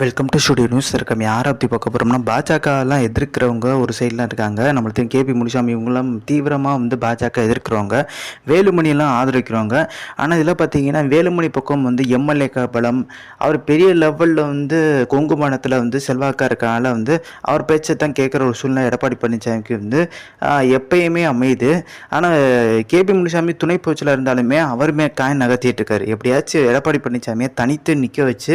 Welcome to studio news இருக்கோம் யாரை பற்றி பார்க்க போகிறோம்னா பாஜகலாம் எதிர்க்கிறவங்க ஒரு சைட்லாம் இருக்காங்க. நம்மளுக்கு கேபி முனிசாமி இவங்களாம் தீவிரமாக வந்து பாஜக எதிர்க்கிறவங்க. வேலுமணியெல்லாம் ஆதரிக்கிறவங்க. ஆனால் இதில் பார்த்தீங்கன்னா வேலுமணி பக்கம் வந்து எம்எல்ஏ பலம் அவர் பெரிய லெவலில் வந்து கொங்கு மாநிலத்தில் வந்து செல்வாக்கா இருக்கனால வந்து அவர் பேச்சை தான் கேட்குற ஒரு சூழ்நிலை எடப்பாடி பழனிசாமிக்கு வந்து எப்பயுமே அமையுது. ஆனால் கேபி முனிசாமி துணை போச்சில் இருந்தாலுமே அவருமே காயின் நகர்த்திட்டு இருக்காரு. எப்படியாச்சும் எடப்பாடி பழனிசாமியை தனித்து நிற்க வச்சு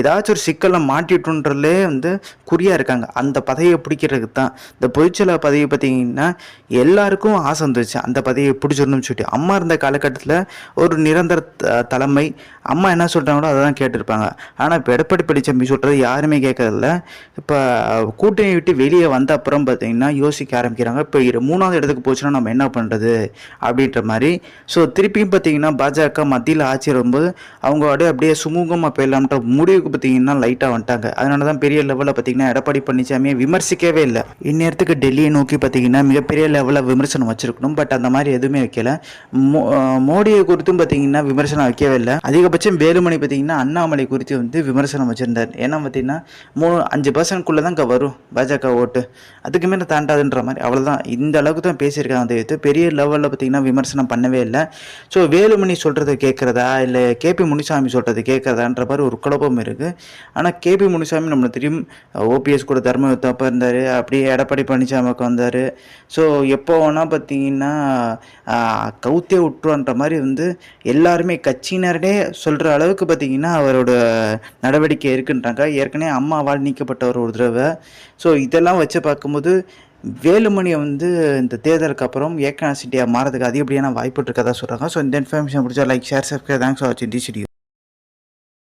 ஏதாச்சும் ஒரு சிக்கல் மாட்டிட்டுன்றதுலே வந்து குறியாக இருக்காங்க. அந்த பதவியை பிடிக்கிறதுக்கு தான் இந்த பொதுச்செயலர் பதவி பார்த்தீங்கன்னா எல்லாருக்கும் ஆசை வந்துச்சு அந்த பதவியை பிடிச்சிடணும்னு சொல்லிட்டு. அம்மா இருந்த காலகட்டத்தில் ஒரு நிரந்தர த- தலைமை. அம்மா என்ன சொல்கிறாங்களோ அதை தான் கேட்டிருப்பாங்க. ஆனால் இப்போ எடப்பாடி பழனிசாமி சொல்கிறது யாருமே கேட்கறதில்ல. இப்போ கூட்டணி விட்டு வெளியே வந்த அப்புறம் பார்த்தீங்கன்னா யோசிக்க ஆரம்பிக்கிறாங்க. இப்போ இரு- மூணாவது இடத்துக்கு போச்சுன்னா நம்ம என்ன பண்ணுறது அப்படின்ற மாதிரி. ஸோ திருப்பியும் பார்த்தீங்கன்னா பாஜக மத்தியில் ஆட்சி வரும்போது அவங்க அப்படியே அப்படியே சுமூகமாக போயிடலாம்ன்ற முடிவுக்கு பார்த்தீங்கன்னா லைட்டாக வந்துட்டாங்க. அதனால தான் பெரிய லெவலில் பார்த்தீங்கன்னா எடப்பாடி பழனிசாமியை விமர்சிக்கவே இல்லை. இந்நேரத்துக்கு டெல்லியை நோக்கி பார்த்தீங்கன்னா மிகப்பெரிய லெவலில் விமர்சனம் வச்சிருக்கணும். பட் அந்த மாதிரி எதுவுமே வைக்கல. மோ- மோடியை குறித்தும் பார்த்தீங்கன்னா விமர்சனம் வைக்கவே இல்லை. அதிகபட்சம் வேலுமணி பார்த்தீங்கன்னா அண்ணாமலை குறித்து வந்து விமர்சனம் வச்சிருந்தார். ஏன்னா பார்த்தீங்கன்னா மூணு அஞ்சு பர்சன்ட்குள்ளே தான் இங்கே வரும் பாஜக ஓட்டு. அதுக்கு மேலே தாண்டாதுன்ற மாதிரி. அவ்வளோதான் இந்த அளவுக்கு தான் பேசியிருக்காங்க தவிர்த்து பெரிய லெவலில் பார்த்தீங்கன்னா விமர்சனம் பண்ணவே இல்லை. ஸோ வேலுமணி சொல்கிறத கேட்குறதா இல்லை கேபி முனிசாமி சொல்கிறது கேட்குறதான்ற மாதிரி ஒரு குழப்பம் இருக்குது ஆனால் கேபி முனிசாமி நம்மளுக்கு தெரியும். ஓபிஎஸ் கூட தர்மயுத்தப்போ இருந்தார் அப்படியே எடப்பாடி பழனிசாமிக்கு வந்தார். ஸோ எப்போ வேணால் பார்த்தீங்கன்னா ஆஹ், கவுத்தே விட்டுருன்ற மாதிரி வந்து எல்லாருமே கட்சியினரே சொல்கிற அளவுக்கு பார்த்தீங்கன்னா அவரோட நடவடிக்கை இருக்குன்றாங்க. ஏற்கனவே அம்மாவால் நீக்கப்பட்டவர் ஒரு தடவை. ஸோ இதெல்லாம் வச்சு பார்க்கும்போது வேலுமணியை வந்து இந்த தேர்தலுக்கு அப்புறம் ஏக்கனாசிட்டியாக மாறதுக்கு அதிகப்படியான வாய்ப்பு இருக்கதா சொல்கிறாங்க ஸோ இந்த இன்ஃபர்மேஷன் பிடிச்சா like share subscribe thanks for வாட்சிங் டி